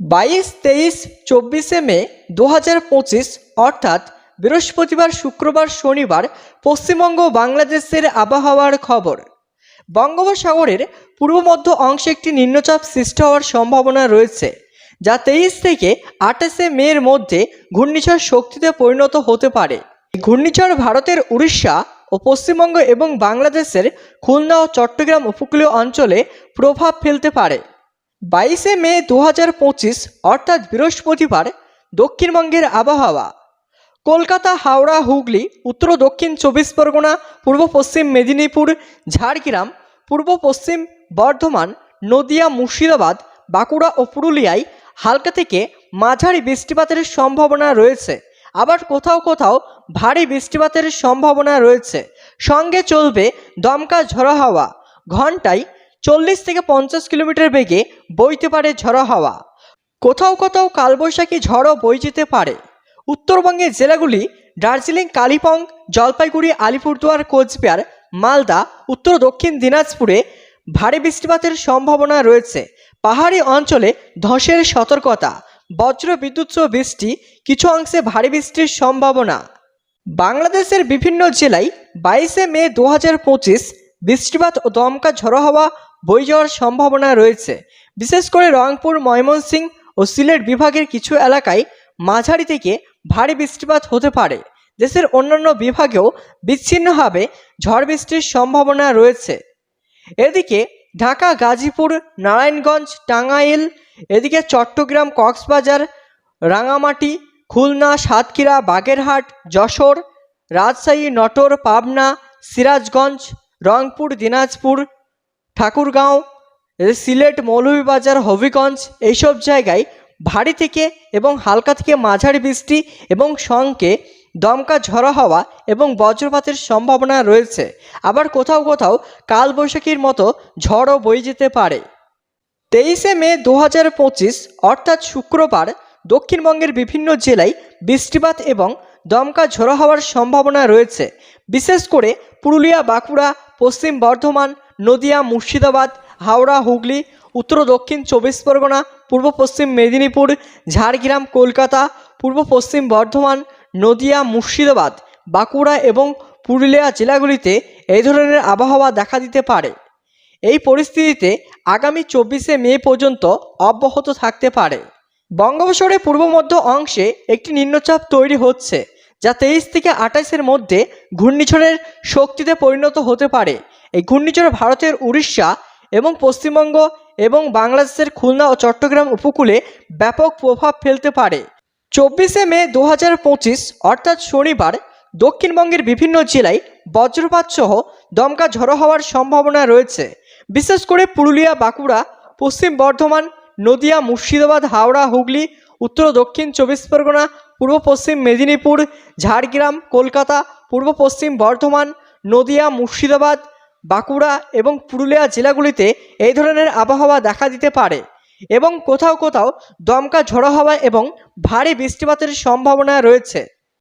বাইশ, তেইশ, চব্বিশে মে দু হাজার পঁচিশ, অর্থাৎ বৃহস্পতিবার, শুক্রবার, শনিবার পশ্চিমবঙ্গ বাংলাদেশের আবহাওয়ার খবর। বঙ্গোপসাগরের পূর্ব মধ্য অংশে একটি নিম্নচাপ সৃষ্টি হওয়ার সম্ভাবনা রয়েছে, যা তেইশ থেকে আঠাশে মের মধ্যে ঘূর্ণিঝড় শক্তিতে পরিণত হতে পারে। ঘূর্ণিঝড় ভারতের উড়িষ্যা ও পশ্চিমবঙ্গ এবং বাংলাদেশের খুলনা ও চট্টগ্রাম উপকূলীয় অঞ্চলে প্রভাব ফেলতে পারে। বাইশে মে দু হাজার পঁচিশ, অর্থাৎ বৃহস্পতিবার, দক্ষিণবঙ্গের আবহাওয়া। কলকাতা, হাওড়া, হুগলি, উত্তর দক্ষিণ চব্বিশ পরগনা, পূর্ব পশ্চিম মেদিনীপুর, ঝাড়গ্রাম, পূর্ব পশ্চিম বর্ধমান, নদিয়া, মুর্শিদাবাদ, বাঁকুড়া ও পুরুলিয়ায় হালকা থেকে মাঝারি বৃষ্টিপাতের সম্ভাবনা রয়েছে। আবার কোথাও কোথাও ভারী বৃষ্টিপাতের সম্ভাবনা রয়েছে। সঙ্গে চলবে দমকা ঝড়ো হাওয়া। ঘন্টায় চল্লিশ থেকে পঞ্চাশ কিলোমিটার বেগে বইতে পারে ঝড়ো হাওয়া। কোথাও কোথাও কালবৈশাখী ঝড়ও বই যেতে পারে। উত্তরবঙ্গের জেলাগুলি দার্জিলিং, কালিম্পং, জলপাইগুড়ি, আলিপুরদুয়ার, কোচবিহার, মালদা, উত্তর দক্ষিণ দিনাজপুরে ভারী বৃষ্টিপাতের সম্ভাবনা রয়েছে। পাহাড়ি অঞ্চলে ধসের সতর্কতা, বজ্র বিদ্যুৎ সহ বৃষ্টি কিছু অংশে ভারী বৃষ্টির সম্ভাবনা। বাংলাদেশের বিভিন্ন জেলায় বাইশে মে দু হাজার পঁচিশ বৃষ্টিপাত ও দমকা ঝড়ো হাওয়া বয়ে যাওয়ার সম্ভাবনা রয়েছে। বিশেষ করে রংপুর, ময়মনসিংহ ও সিলেট বিভাগের কিছু এলাকায় মাঝারি থেকে ভারী বৃষ্টিপাত হতে পারে। দেশের অন্যান্য বিভাগেও বিচ্ছিন্নভাবে ঝড় বৃষ্টির সম্ভাবনা রয়েছে। এদিকে ঢাকা, গাজীপুর, নারায়ণগঞ্জ, টাঙ্গাইল, এদিকে চট্টগ্রাম, কক্সবাজার, রাঙামাটি, খুলনা, সাতক্ষীরা, বাগেরহাট, যশোর, রাজশাহী, নটর, পাবনা, সিরাজগঞ্জ, রংপুর, দিনাজপুর ঠাকুরগাঁও সিলেট, মৌলভীবাজার, হবিগঞ্জ এইসব জায়গায় ভারী থেকে এবং হালকা থেকে মাঝারি বৃষ্টি এবং সঙ্গে দমকা ঝড়ো হওয়া এবং বজ্রপাতের সম্ভাবনা রয়েছে। আবার কোথাও কোথাও কালবৈশাখীর মতো ঝড়ও বয়ে যেতে পারে। তেইশে মে দু হাজার পঁচিশ, অর্থাৎ শুক্রবার, দক্ষিণবঙ্গের বিভিন্ন জেলায় বৃষ্টিপাত এবং দমকা ঝোড়ো হওয়ার সম্ভাবনা রয়েছে। বিশেষ করে পুরুলিয়া, বাঁকুড়া, পশ্চিম বর্ধমান নদিয়া, মুর্শিদাবাদ, হাওড়া, হুগলি, উত্তর, দক্ষিণ, চব্বিশ পরগনা, পূর্ব পশ্চিম মেদিনীপুর, ঝাড়গ্রাম, কলকাতা, পূর্ব পশ্চিম বর্ধমান, নদিয়া, মুর্শিদাবাদ, বাঁকুড়া এবং পুরুলিয়া জেলাগুলিতে এই ধরনের আবহাওয়া দেখা দিতে পারে। এই পরিস্থিতিতে আগামী চব্বিশে মে পর্যন্ত অব্যাহত থাকতে পারে। বঙ্গোপসাগরের পূর্ব মধ্য অংশে একটি নিম্নচাপ তৈরি হচ্ছে, যা তেইশ থেকে আঠাশের মধ্যে ঘূর্ণিঝড়ের শক্তিতে পরিণত হতে পারে। এই ঘূর্ণিঝড় ভারতের উড়িষ্যা এবং পশ্চিমবঙ্গ এবং বাংলাদেশের খুলনা ও চট্টগ্রাম উপকূলে ব্যাপক প্রভাব ফেলতে পারে। চব্বিশে মে দু হাজার পঁচিশ, অর্থাৎ শনিবার, দক্ষিণবঙ্গের বিভিন্ন জেলায় বজ্রপাত সহ দমকা ঝড়ো হওয়ার সম্ভাবনা রয়েছে। বিশেষ করে পুরুলিয়া, বাঁকুড়া, পশ্চিম বর্ধমান, নদিয়া, মুর্শিদাবাদ, হাওড়া, হুগলি, উত্তর দক্ষিণ চব্বিশ পরগনা, পূর্ব পশ্চিম মেদিনীপুর, ঝাড়গ্রাম, কলকাতা, পূর্ব পশ্চিম বর্ধমান, নদিয়া, মুর্শিদাবাদ বাঁকুড়া এবং পুরুলিয়া জেলাগুলিতে এই ধরনের আবহাওয়া দেখা দিতে পারে এবং কোথাও কোথাও দমকা ঝড়ো হাওয়া এবং ভারী বৃষ্টিপাতের সম্ভাবনা রয়েছে।